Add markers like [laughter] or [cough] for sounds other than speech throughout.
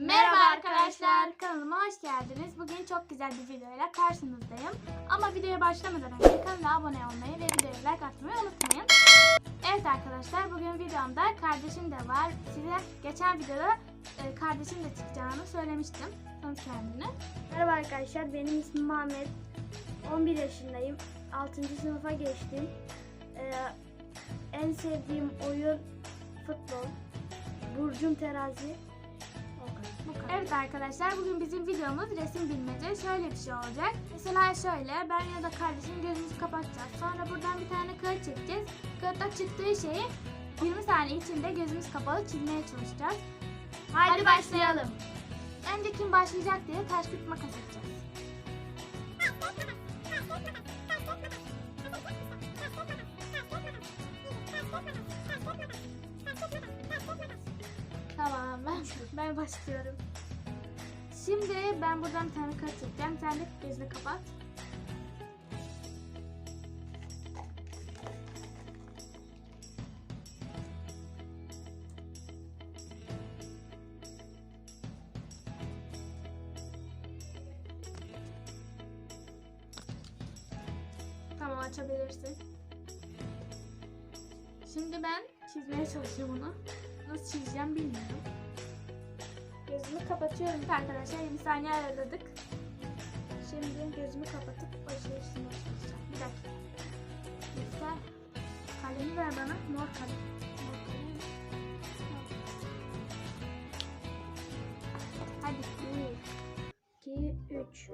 Merhaba arkadaşlar, kanalıma hoş geldiniz. Bugün çok güzel bir videoyla karşınızdayım. Ama videoya başlamadan önce kanala abone olmayı ve videoya like atmayı unutmayın. Evet arkadaşlar, bugün videomda kardeşim de var. Size geçen videoda e, kardeşim de çıkacağını söylemiştim. Tanıt kendini. Merhaba arkadaşlar, benim ismim Muhammed. 11 yaşındayım. 6. sınıfa geçtim. Ee, en sevdiğim oyun futbol. Burcum terazi. Bu kadar. Evet arkadaşlar bugün bizim videomuz resim bilmece. Şöyle bir şey olacak. Mesela şöyle ben ya da kardeşim gözümüzü kapatacağız. Sonra buradan bir tane kağıt çekeceğiz. Kağıtta çıktığı şeyi 20 saniye içinde gözümüz kapalı çizmeye çalışacağız. Haydi başlayalım. Önce kim başlayacak diye taş makas atacağız. Tamam ben, ben başlıyorum. Şimdi ben buradan bir tane kağıt çekeceğim. Sen de gözünü kapat. Tamam açabilirsin. Şimdi ben çizmeye çalışıyorum bunu. Nasıl çizeceğim bilmiyorum. Gözümü kapatıyorum arkadaşlar. 20 saniye ayarladık. Şimdi gözümü kapatıp o çalışacağım. Bir dakika. Lütfen kalemi ver bana. Mor kalem. Hadi. 2, 3.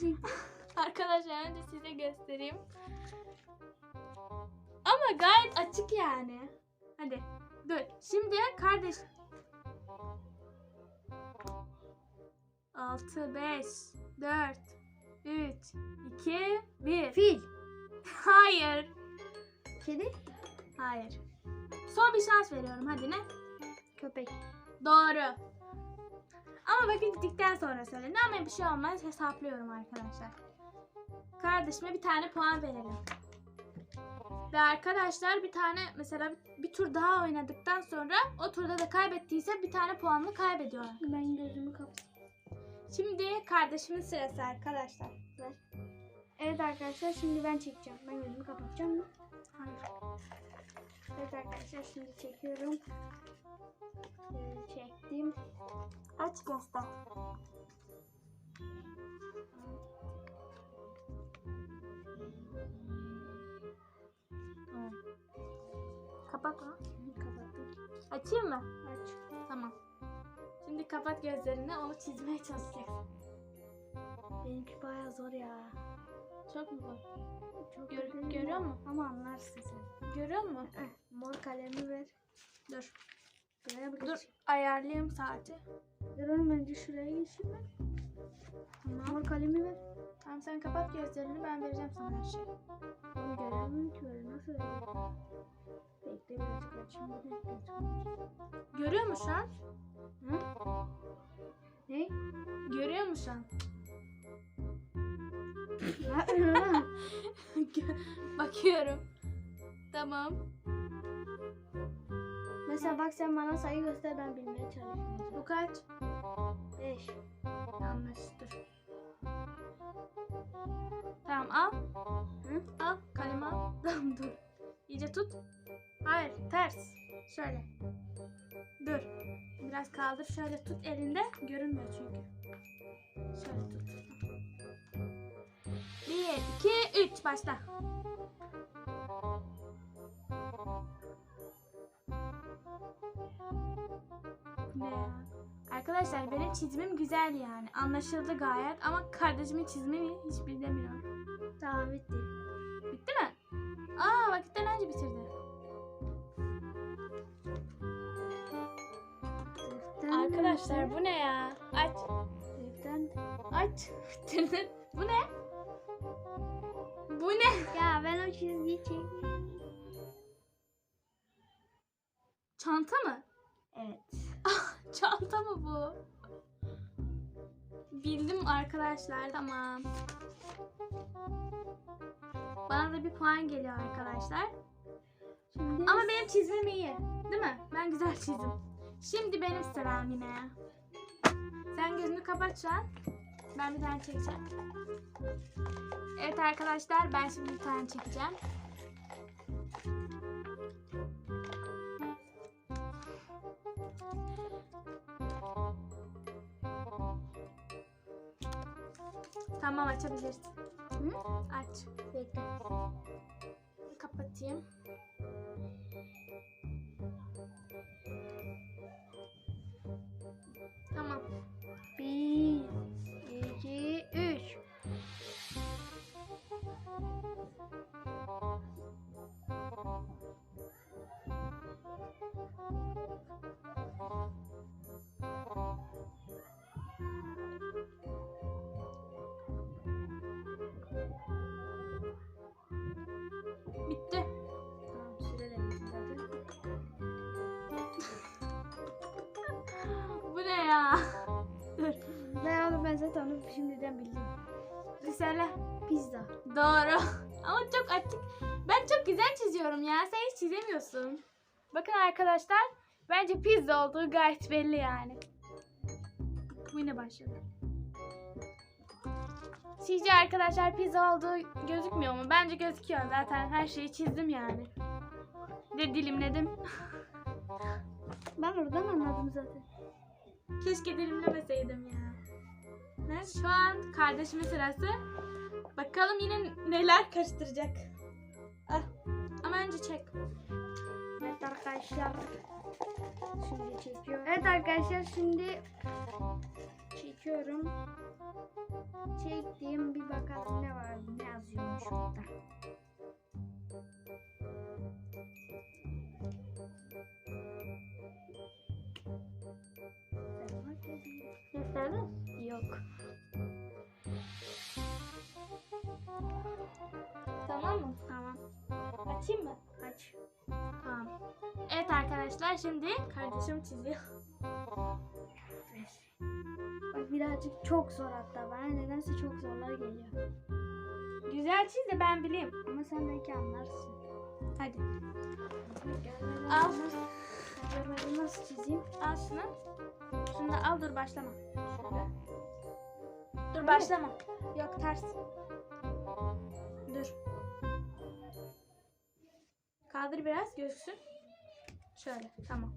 [laughs] Arkadaşlar önce size göstereyim. Ama gayet açık yani. Hadi dur. Şimdi kardeş. 6, 5, 4, 3, 2, 1. Fil. [laughs] Hayır. Kedi. Hayır. Son bir şans veriyorum. Hadi ne? Köpek. Doğru. Ama bakın gittikten sonra söyle. Ne ama bir şey olmaz. Hesaplıyorum arkadaşlar. Kardeşime bir tane puan verelim. Ve arkadaşlar bir tane mesela bir, tur daha oynadıktan sonra o turda da kaybettiyse bir tane puanını kaybediyor. Ben gözümü kapatıyorum. Şimdi kardeşimin sırası arkadaşlar. Evet arkadaşlar şimdi ben çekeceğim. Ben gözümü kapatacağım mı? Hayır. Evet arkadaşlar şimdi çekiyorum. Ee, çektim. Aç göster. Kapat mı? Kapattım. Açayım mı? Aç. Tamam. Şimdi kapat gözlerini onu çizmeye çalışacaksın. Benimki bayağı zor ya. Çok mu zor? Çok Gör- görüyor musun? Ama anlarsın sen. Görüyor musun? Mor kalemi ver. Dur. Buraya bak. Dur ayarlayayım saati. Dur oğlum önce şuraya geçeyim ben. Tamam. Mor kalemi ver. Tamam sen kapat gözlerini ben vereceğim sana her şeyi. Onu göremiyorum ki öyle. Nasıl öyle? Bekle birazcık açayım. Bir dakika açayım. Görüyor musun şu an? Hı? Ne? Görüyor musun şu [laughs] an? Ne yapıyorsun lan? [laughs] Gö- Bakıyorum. Tamam. Mesela bak sen bana sayı göster ben bilmeye çalışıyorum. Bu kaç? 5. Yanlış dur. Tamam al. Hı? Al kalemi al. [laughs] Tamam dur. İyice tut. Hayır ters. Şöyle. Dur. Biraz kaldır şöyle tut elinde. Görünmüyor çünkü. Şöyle tut. Bir, iki, üç. Başla. Ne ya? Arkadaşlar benim çizimim güzel yani. Anlaşıldı gayet ama kardeşimin çizimi hiç bilemiyorum. Tamam bitti. Bitti mi? Aa vakitten önce bitirdi. Arkadaşlar bu ne ya? Aç. Aç. Bu ne? Bu ne? Ya ben o çizgiyi çekmiyorum. Çanta mı? Evet. Çanta mı bu? Bildim arkadaşlar tamam. Bana da bir puan geliyor arkadaşlar. Şimdi Ama benim çizmem iyi. Değil mi? Ben güzel çizdim. Şimdi benim sıram yine. Sen gözünü kapat şu an. Ben bir tane çekeceğim. Evet arkadaşlar ben şimdi bir tane çekeceğim. Tamam açabilirsin. Hı? Aç. Bekle. Kapatayım. Ben onu şimdiden bildim. Bir söyle. Pizza. Doğru. [laughs] Ama çok açık. Ben çok güzel çiziyorum ya. Sen hiç çizemiyorsun. Bakın arkadaşlar. Bence pizza olduğu gayet belli yani. Bu yine başladı. Sizce arkadaşlar pizza olduğu gözükmüyor mu? Bence gözüküyor. Zaten her şeyi çizdim yani. De dilimledim. Ben oradan anladım zaten. Keşke dilimlemeseydim ya. Evet, şu an kardeşimin sırası. Bakalım yine neler karıştıracak. Ah. Ama önce çek. Evet arkadaşlar. Şimdi çekiyorum. Evet arkadaşlar şimdi çekiyorum. Çektiğim bir bakalım ne var ne yazıyormuş orada. Gösterdin? Yok. Tamam mı? Tamam. Açayım mı? Aç. Tamam. Evet arkadaşlar şimdi kardeşim çiziyor. Bak birazcık çok zor hatta. Bana nedense çok zorlar geliyor. Güzel çiz de ben bileyim. Ama sen belki anlarsın. Hadi. Al. görmeden nasıl çizeyim? Al şunu. Şunu da al dur başlama. Şöyle. Dur başlama. Yok ters. Dur. Kaldır biraz gözüksün. Şöyle tamam.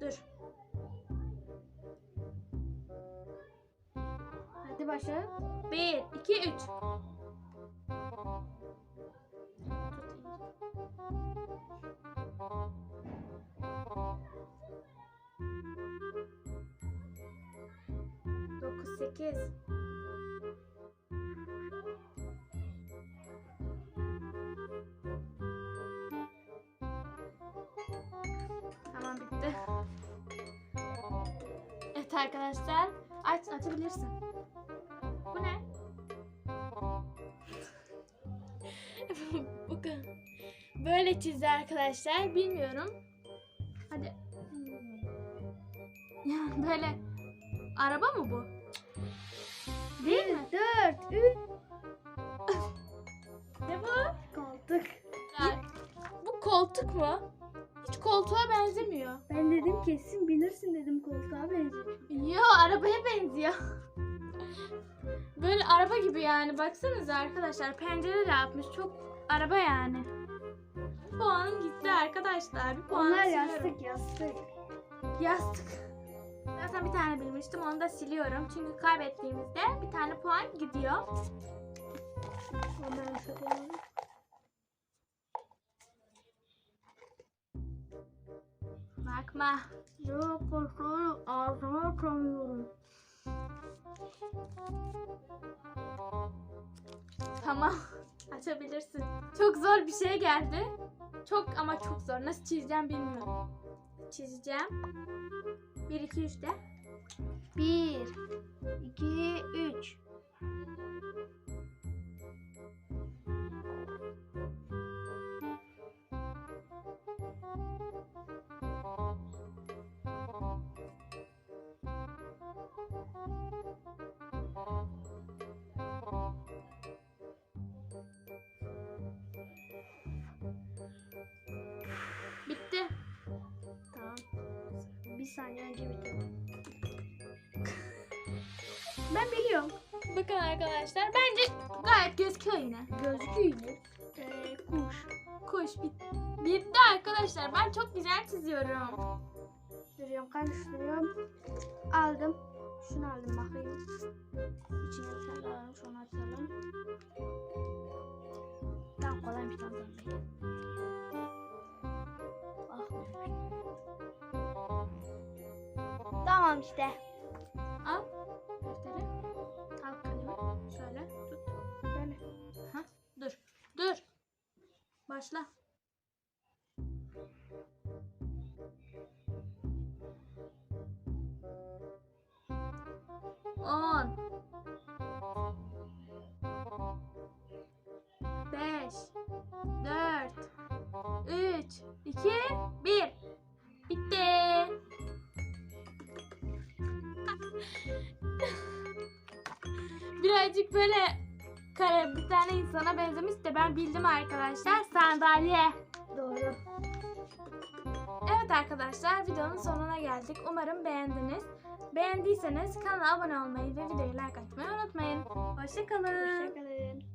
Dur. Hadi başla. Bir, iki, üç. Dokuz, sekiz. Evet arkadaşlar. Aç, açabilirsin. Bu ne? [laughs] Bakın. Böyle çizdi arkadaşlar. Bilmiyorum. Hadi. Ya böyle araba mı bu? Değil mi? Dört, üç. [laughs] Ne bu? Koltuk. Ya, bu koltuk mu? Koltuğa benzemiyor. Ben dedim kesin bilirsin dedim koltuğa benziyor. Yo arabaya benziyor. [laughs] Böyle araba gibi yani. Baksanıza arkadaşlar pencere de yapmış. Çok araba yani. Puanım gitti arkadaşlar. Bir puan Onlar siliyorum. yastık yastık. Yastık. Zaten bir tane bilmiştim. Onu da siliyorum. Çünkü kaybettiğimizde bir tane puan gidiyor. Onlar Mahzun kuşları ağzıma koyuyorum. Tamam. [laughs] Açabilirsin. Çok zor bir şey geldi. Çok ama çok zor. Nasıl çizeceğim bilmiyorum. Çizeceğim. 1, 2, 3 de. 1, ben biliyorum. Bakın arkadaşlar bence gayet gözüküyor yine. Gözüküyor. Ee, kuş. Kuş bit bitti arkadaşlar. Ben çok güzel çiziyorum. Duruyorum karıştırıyorum. Aldım. Şunu aldım bakayım. İçine bir tane alalım. Şunu atalım. Tamam kolaymış tamam tamam. Ah. Tamam işte. Al Başla. On. Beş. Dört. Üç. iki, Bir. Bitti. [laughs] Birazcık böyle kare bir tane insana benzemiş de ben bildim arkadaşlar. Sandalye. Doğru. Evet arkadaşlar videonun sonuna geldik. Umarım beğendiniz. Beğendiyseniz kanala abone olmayı ve videoyu like atmayı unutmayın. Hoşçakalın. Hoşçakalın.